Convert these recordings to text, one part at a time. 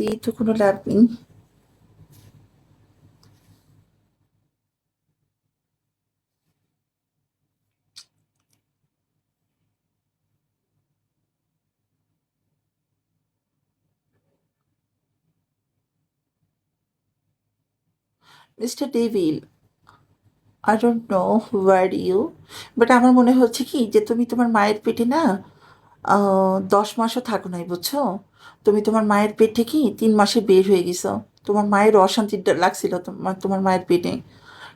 দিয়ে তো কোনো লাভ নেই mister devil I don't know where you but আমার মনে হচ্ছে কি যে তুমি তোমার মায়ের পেটে না দশ মাসও থাকো নাই, বুঝছ? তুমি তোমার মায়ের পেট থেকে তিন মাসে বের হয়ে গেছো? তোমার মায়ের অশান্তি লাগছিল তোমার তোমার মায়ের পেটে।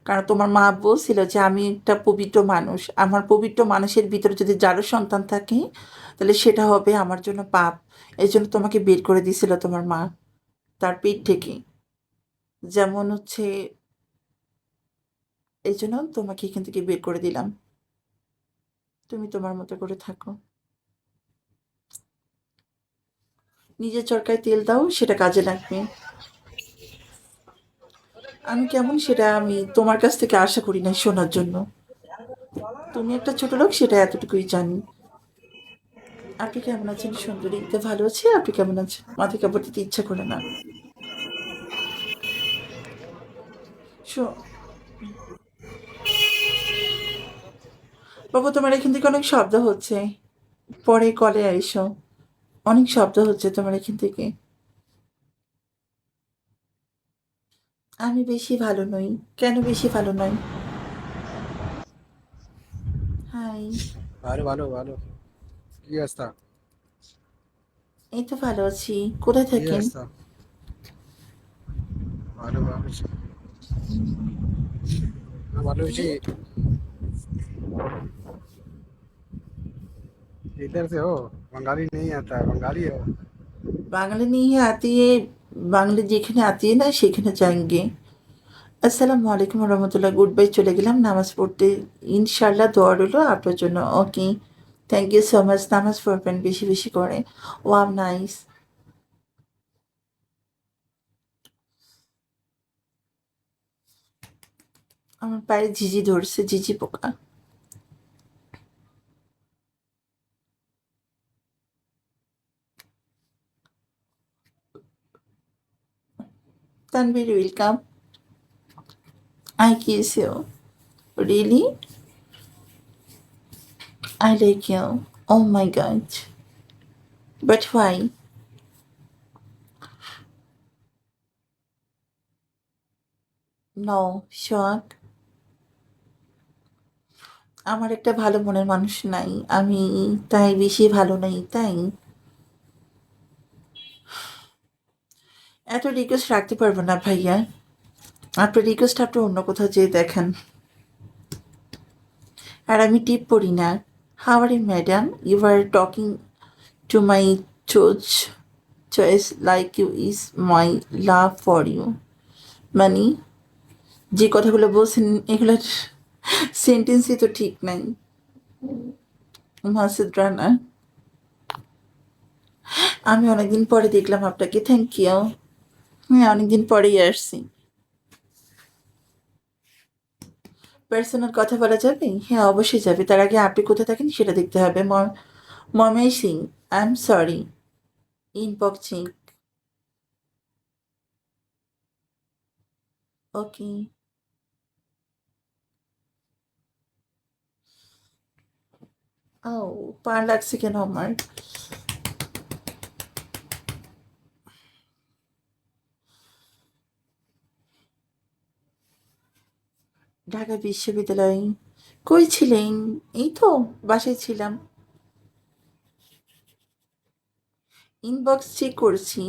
কারণ তোমার মা বলছিল যে, আমি একটা পবিত্র মানুষ। আমার পবিত্র মানুষের ভিতরে যদি যারও সন্তান থাকে, তাহলে সেটা হবে আমার জন্য পাপ। এই জন্য তোমাকে বের করে দিয়েছিল তোমার মা তার পেট থেকে। যেমন হচ্ছে এই জন্য তোমাকে এখান থেকে বের করে দিলাম। তুমি তোমার মতো করে থাকো। নিজের চরকায় তেল দাও, সেটা কাজে লাগবে। আমি কেমন সেটা আমি তোমার কাছ থেকে আশা করি না শোনার জন্য। তুমি একটা ছোট লোক, সেটা এতটুকুই জানি। আপনি কেমন আছেন? সুন্দরী তো ভালো আছে? আপনি কেমন আছেন? মাথায় কাপড় দিতে ইচ্ছা করে না। বাবু, তোমার এখান থেকে অনেক শব্দ হচ্ছে। পরে কলে এসো। অনেক শব্দ হচ্ছে তোমার এখান থেকে। আমি বেশি ভালো নই। কেন বেশি ভালো নই? হাই। ভালো ভালো ভালো। কি অবস্থা? এই তো ভালো আছি। কোথায় থাকেন? ভালো ভালো আছি। ভালো আছি। किधर से हो, बंगाली नहीं आता है। बंगाली हो বাঙালি নিয়ে আতিয়ে বাঙালি যেখানে আতিয়ে না সেখানে চাঙ্গে আসসালামু আলাইকুম রহমতুল্লাহ গুড বাই চলে গেলাম নামাজ পড়তে ইনশাল্লাহ দোয়া রইল আপনার জন্য okay thank you so much নামাজ পড়বেন বেশি বেশি করে ও আম নাইস আমার পায়ে ঝিঝি ধরছে ঝিঝি পোকা Tanvir welcome I kiss you. Really? I like you. Oh my god. But why? No, shock. আমার একটা ভালো মনের মানুষ নাই আমি তাই বেশি ভালো নাই তাই এত রিকোয়েস্ট রাখতে পারব না ভাইয়া। আপনার রিকোয়েস্ট আপনি অন্য কোথাও যেয়ে দেখেন। আর আমি টিপ পড়ি না। How are you madam you are talking to my choice choice like you is my love for you মানে যে কথাগুলো বলছেন, এগুলোর সেন্টেন্সই তো ঠিক নাই। রানা, আমি অনেকদিন পরে দেখলাম আপনাকে। থ্যাংক ইউ হ্যাঁ অনেকদিন পরেই আসছি। পার্সোনাল কথা বলা যাবে? হ্যাঁ অবশ্যই যাবে। তার আগে আপনি কোথায় থাকেন সেটা দেখতে হবে। মমেই Singh I am sorry inboxing okay ও পা লাগছে কেন আমার? ঢাকা বিশ্ববিদ্যালয়ে কই ছিলেন? এই তো বাসায় ছিলাম। ইনবক্স চেক করছি।